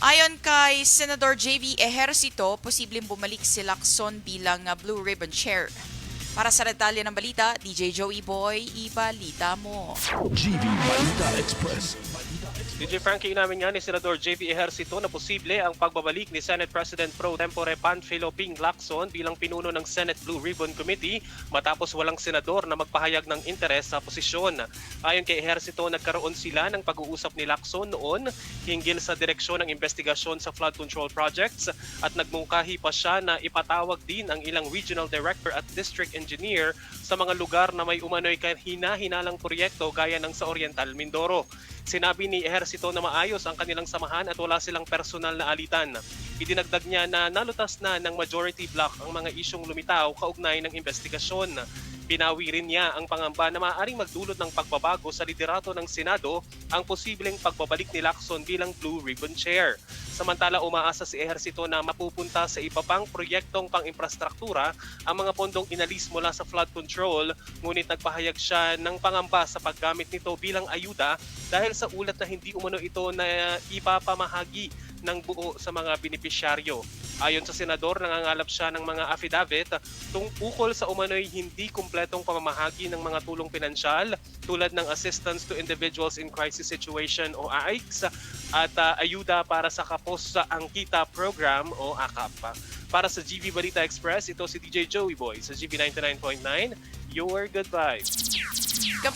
Ayon kay Senador JV Ejercito, posibleng bumalik si Lacson bilang uh, Blue Ribbon Chair. Para sa detalye ng balita, DJ Joey Boy, ibalita mo. GB Balita Express. DJ Frankie, inamin nga ni Senador JV Ejercito na posible ang pagbabalik ni Senate President Pro Tempore Panfilo Ping Lacson bilang pinuno ng Senate Blue Ribbon Committee matapos walang senador na magpahayag ng interes sa posisyon. Ayon kay Ejercito, nagkaroon sila ng pag-uusap ni Lacson noon hinggil sa direksyon ng investigasyon sa flood control projects at nagmungkahi pa siya na ipatawag din ang ilang regional director at district engineer sa mga lugar na may umano'y kahina-hinalang proyekto gaya ng sa Oriental Mindoro. Sinabi ni Ejercito na maayos ang kanilang samahan at wala silang personal na alitan. Idinagdag niya na nalutas na ng majority block ang mga isyong lumitaw kaugnay ng investigasyon. Pinawi rin niya ang pangamba na maaaring magdulot ng pagbabago sa liderato ng Senado ang posibleng pagbabalik ni Lacson bilang Blue Ribbon Chair. Samantala umaasa si Ejercito na mapupunta sa iba pang proyektong pang-infrastruktura ang mga pondong inalis mula sa flood control ngunit nagpahayag siya ng pangamba sa paggamit nito bilang ayuda dahil sa ulat na hindi umano ito na ipapamahagi ng buo sa mga benepisyaryo. Ayon sa senador, nangangalap siya ng mga affidavit tungkol sa umano'y hindi kumpletong pamamahagi ng mga tulong pinansyal tulad ng Assistance to Individuals in Crisis Situation o AICS at ah, ayuda para sa kapos sa Angkita Program o AKAP. Para sa GV Balita Express, ito si DJ Joey Boy sa GV 99.9, Your Goodbye.